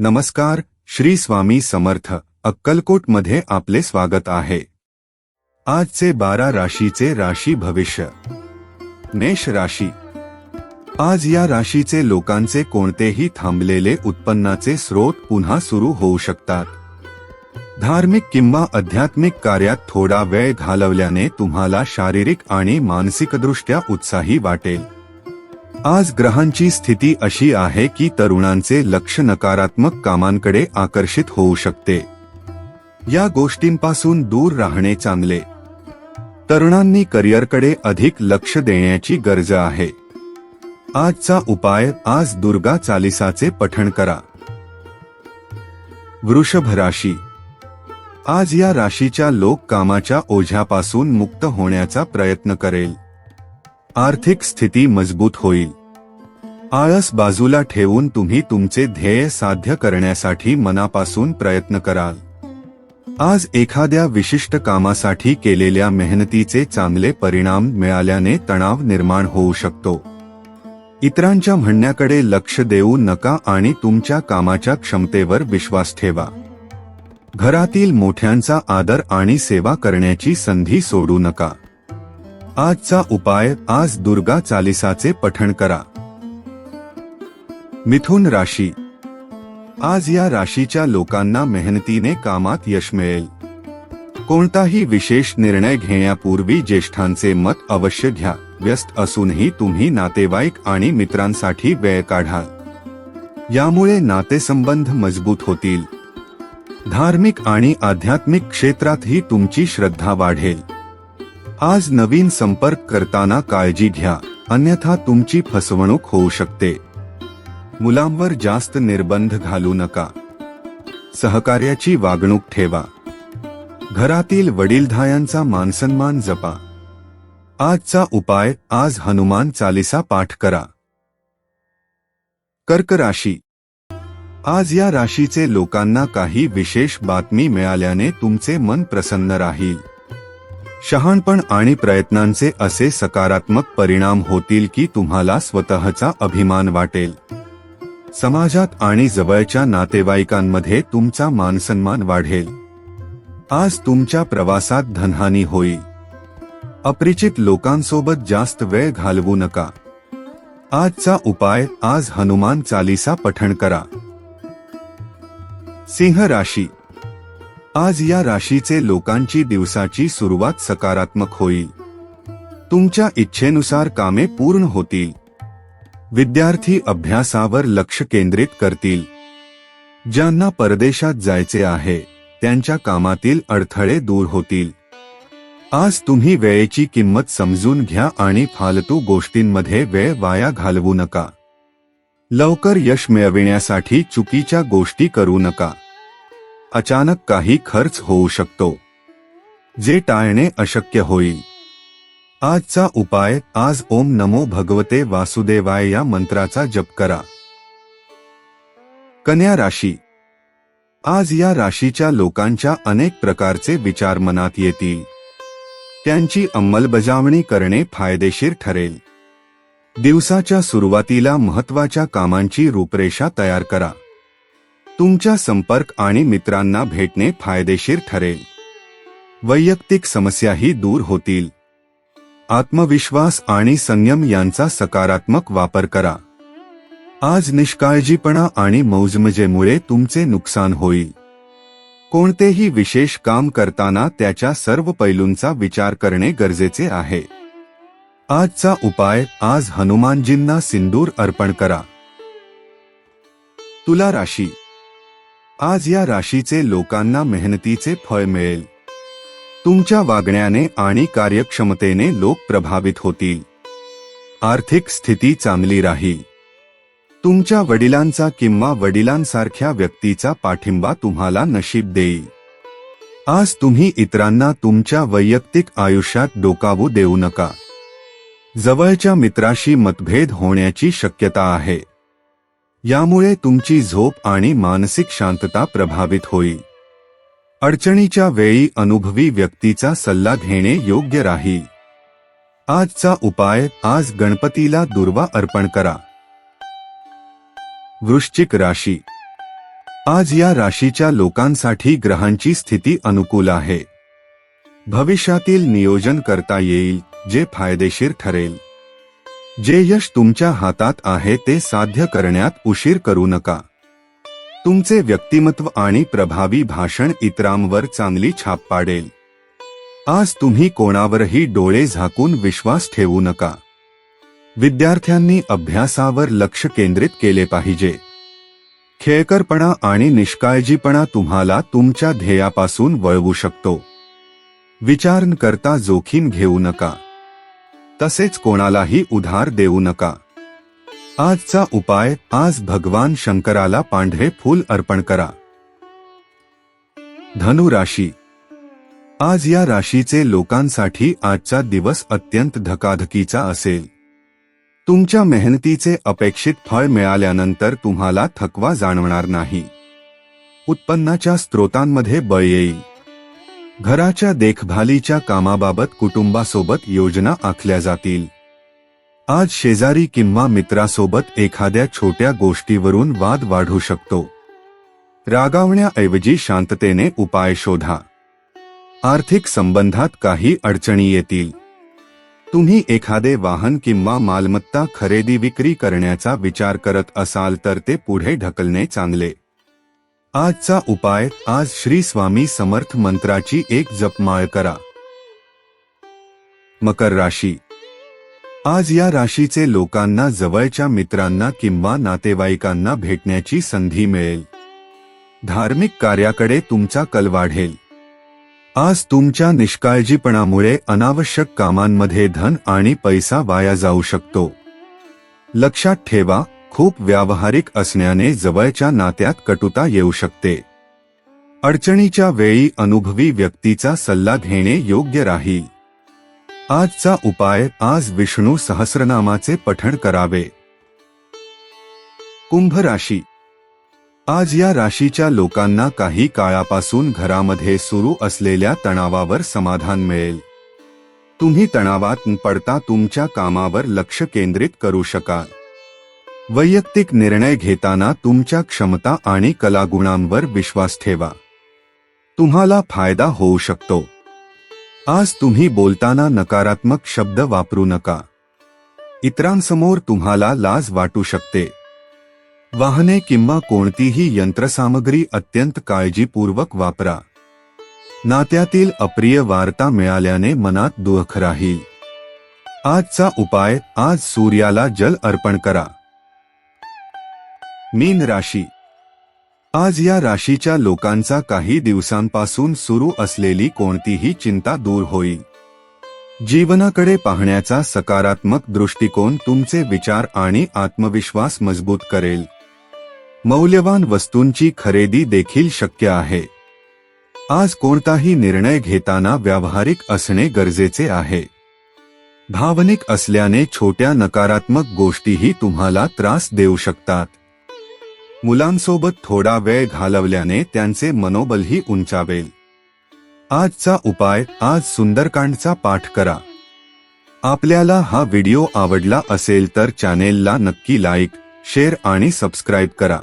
नमस्कार श्री स्वामी समर्थ अक्कलकोटमध्ये आपले स्वागत आहे. आजचे बारा राशीचे राशी भविष्य. मेष राशी. आज या राशीचे लोकांचे कोणतेही थांबलेले उत्पन्नाचे स्रोत पुन्हा सुरू होऊ शकतात. धार्मिक किंवा आध्यात्मिक कार्यात थोडा वेळ घालवल्याने तुम्हाला शारीरिक आणि मानसिकदृष्ट्या उत्साही वाटेल. आज ग्रहांची स्थिती अशी आहे की तरुणांचे लक्ष नकारात्मक कामांकडे आकर्षित होऊ शकते. या गोष्टींपासून दूर राहणे चांगले. तरुणांनी करिअरकडे अधिक लक्ष देण्याची गरज आहे. आजचा उपाय आज दुर्गा चालिसाचे पठण करा. वृषभ राशी. आज या राशीच्या लोक कामाच्या ओझ्यापासून मुक्त होण्याचा प्रयत्न करेल. आर्थिक स्थिती मजबूत होईल. आळस बाजूला ठेवून तुम्ही तुमचे ध्येय साध्य करण्यासाठी मनापासून प्रयत्न कराल. आज एखाद्या विशिष्ट कामासाठी केलेल्या मेहनतीचे चांगले परिणाम मिळाल्याने तणाव निर्माण होऊ शकतो. इतरांच्या म्हणण्याकडे लक्ष देऊ नका आणि तुमच्या कामाच्या क्षमतेवर विश्वास ठेवा. घरातील मोठ्यांचा आदर आणि सेवा करण्याची संधी सोडू नका. आजचा उपाय आज दुर्गा चालिसाचे पठण करा. मिथुन राशी. आज या राशीच्या लोकांना मेहनतीने कामात यश मिळेल. कोणताही विशेष निर्णय घेण्यापूर्वी ज्येष्ठांचे मत अवश्य घ्या. व्यस्त असूनही तुम्ही नातेवाईक आणि मित्रांसाठी वेळ काढा. यामुळे नातेसंबंध मजबूत होतील. धार्मिक आणि आध्यात्मिक क्षेत्रातही तुमची श्रद्धा वाढेल. आज नवीन संपर्क करताना काळजी घ्या. अन्यथा तुमची फसवणूक होऊ शकते. मुलांवर जास्त निर्बंध घालू नका. सहकार्याची वागणूक ठेवा. घरातील वडीलधायांचा मानसन्मान जपा. आजचा उपाय आज हनुमान चालिसा पाठ करा. कर्क राशी. आज या राशीचे लोकांना काही विशेष बातमी मिळाल्याने तुमचे मन प्रसन्न राहील. शहाणपण आणि प्रयत्नांचे असे सकारात्मक परिणाम होतील की तुम्हाला स्वतःचा अभिमान वाटेल. समाजात आणि जवळच्या नातेवाईकांमध्ये तुमचा मानसन्मान वाढेल. आज तुमच्या प्रवासात धनहानी होईल. अपरिचित लोकांसोबत जास्त वेळ घालवू नका. आजचा उपाय आज हनुमान चालिसा पठण करा. सिंह राशी आज या राशीचे लोकांची दिवसाची सुरुवात सकारात्मक होईल. तुमच्या इच्छेनुसार कामे पूर्ण होतील. विद्यार्थी अभ्यासावर लक्ष केंद्रित करतील. ज्यांना परदेशात जायचे आहे त्यांच्या कामातील अडथळे दूर होतील. आज तुम्ही वेळेची किंमत समजून घ्या आणि फालतू गोष्टींमध्ये वेळ वाया घालवू नका. लवकर यश मिळविण्यासाठी चुकीच्या गोष्टी करू नका. अचानक काही खर्च होऊ शकतो जे टाळणे अशक्य होईल. आजचा उपाय आज ओम नमो भगवते वासुदेवाय या मंत्राचा जप करा. कन्या राशी. आज या राशीच्या लोकांच्या अनेक प्रकारचे विचार मनात येतील. त्यांची अंमलबजावणी करणे फायदेशीर ठरेल. दिवसाच्या सुरुवातीला महत्त्वाच्या कामांची रूपरेषा तयार करा. तुमच्या संपर्क आणि मित्रांना भेटणे फायदेशीर ठरेल. वैयक्तिक समस्याही दूर होतील. आत्मविश्वास आणि संयम यांचा सकारात्मक वापर करा. आज निष्काळजीपणा आणि मौजमजेमुळे तुमचे नुकसान होईल. कोणतेही विशेष काम करताना त्याच्या सर्व पैलूंचा विचार करणे गरजेचे आहे. आजचा उपाय आज हनुमानजींना सिंदूर अर्पण करा. तुला राशी आज या राशीचे लोकांना मेहनतीचे फळ मिळेल. तुमच्या वागण्याने आणि कार्यक्षमतेने लोक प्रभावित होतील. आर्थिक स्थिती चांगली राहील. तुमच्या वडिलांचा किंवा वडिलांसारख्या व्यक्तीचा पाठिंबा तुम्हाला नशीब देईल. आज तुम्ही इतरांना तुमच्या वैयक्तिक आयुष्यात डोकावू देऊ नका. जवळच्या मित्राशी मतभेद होण्याची शक्यता आहे. यामुळे तुमची झोप आणि मानसिक शांतता प्रभावित होईल. अडचणीच्या वेळी अनुभवी व्यक्तीचा सल्ला घेणे योग्य राहील. आजचा उपाय आज गणपतीला दुर्वा अर्पण करा. वृश्चिक राशी. आज या राशीच्या लोकांसाठी ग्रहांची स्थिती अनुकूल आहे. भविष्यातील नियोजन करता येईल जे फायदेशीर ठरेल. जे यश तुमच्या हातात आहे ते साध्य करण्यात उशीर करू नका. तुमचे व्यक्तिमत्व आणि प्रभावी भाषण इतरांवर चांगली छाप पाडेल. आज तुम्ही कोणावरही डोळे झाकून विश्वास ठेवू नका. विद्यार्थ्यांनी अभ्यासावर लक्ष केंद्रित केले पाहिजे. खेळकरपणा आणि निष्काळजीपणा तुम्हाला तुमच्या ध्येयापासून वळवू शकतो. विचार करता जोखीम घेऊ नका. तसेच कोणालाही उधार देऊ नका. आजचा उपाय आज भगवान शंकराला पांढरे फूल अर्पण करा. धनु राशी. आज या राशीचे लोकांसाठी आजचा दिवस अत्यंत धकाधकीचा असेल. तुमच्या मेहनतीचे अपेक्षित फळ मिळाल्यानंतर तुम्हाला थकवा जाणवणार नाही. उत्पन्नाच्या स्त्रोतांमध्ये बळ येईल. घराच्या देखभालीच्या कामाबाबत कुटुंबासोबत योजना आखल्या जातील. आज शेजारी किंवा मित्रासोबत एखाद्या छोट्या गोष्टीवरून वाद वाढू शकतो. रागावण्याऐवजी शांततेने उपाय शोधा. आर्थिक संबंधात काही अडचणी येतील. तुम्ही एखादे वाहन किंवा मालमत्ता खरेदी विक्री करण्याचा विचार करत असाल तर ते पुढे ढकलणे चांगले. आजचा उपाय आज श्री स्वामी समर्थ मंत्राची एक जपमाळ करा. मकर राशी. आज या राशीचे लोकांना जवळच्या मित्रांना किंवा नातेवाईकांना भेटण्याची संधी मिळेल. धार्मिक कार्याकडे तुमचा कल वाढेल. आज तुमच्या निष्काळजीपणामुळे अनावश्यक कामांमध्ये धन आणि पैसा वाया जाऊ शकतो. लक्षात ठेवा खूप व्यावहारिक असण्याने जवळच्या नात्यात कटुता येऊ शकते. अडचणीच्या वेळी अनुभवी व्यक्तीचा सल्ला घेणे योग्य राहील. आजचा उपाय आज विष्णू सहस्रनामाचे पठण करावे. कुंभ राशी आज या राशीच्या लोकांना काही काळापासून घरामध्ये सुरू असलेल्या तणावावर समाधान मिळेल. तुम्ही तणावात पडता तुमच्या कामावर लक्ष केंद्रित करू शकाल. वैयक्तिक निर्णय घेताना तुमच्या क्षमता आणि कलागुणांवर विश्वास ठेवा. तुम्हाला फायदा होऊ शकतो. आज तुम्ही बोलताना नकारात्मक शब्द वापरू नका. इतरांसमोर तुम्हाला लाज वाटू शकते. वाहने किंवा कोणतीही यंत्रसामग्री अत्यंत काळजीपूर्वक वापरा. नात्यातील अप्रिय वार्ता मिळाल्याने मनात दुःख राहील. आजचा उपाय आज सूर्याला जल अर्पण करा. मीन राशी. आज या राशीच्या लोकांचा काही दिवसांपासून सुरू असलेली कोणतीही चिंता दूर होईल. जीवनाकडे पाहण्याचा सकारात्मक दृष्टिकोन तुमचे विचार आणि आत्मविश्वास मजबूत करेल. मौल्यवान वस्तूंची खरेदी देखील शक्य आहे. आज कोणताही निर्णय घेताना व्यावहारिक असणे गरजेचे आहे. भावनिक असल्याने छोट्या नकारात्मक गोष्टीही तुम्हाला त्रास देऊ शकतात. मुलांसोबत थोडा वेळ घालवल्याने त्यांचे मनोबलही उंचावेल. आजचा उपाय आज सुंदरकांडचा पाठ करा. आपल्याला हा व्हिडिओ आवडला असेल तर चॅनेलला नक्की लाईक शेअर आणि सबस्क्राईब करा.